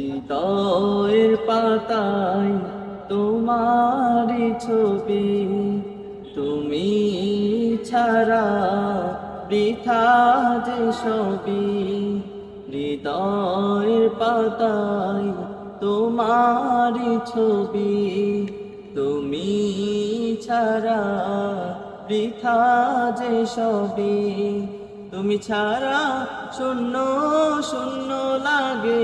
হৃদয়ের পাতায় তোমারই ছবি। তুমি ছাড়া বৃথা যে সবই। হৃদয়ের পাতায় তোমারই ছবি। তুমি ছাড়া বৃথা যে সবই। তুমি ছাড়া শূন্য শূন্য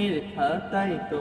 であいと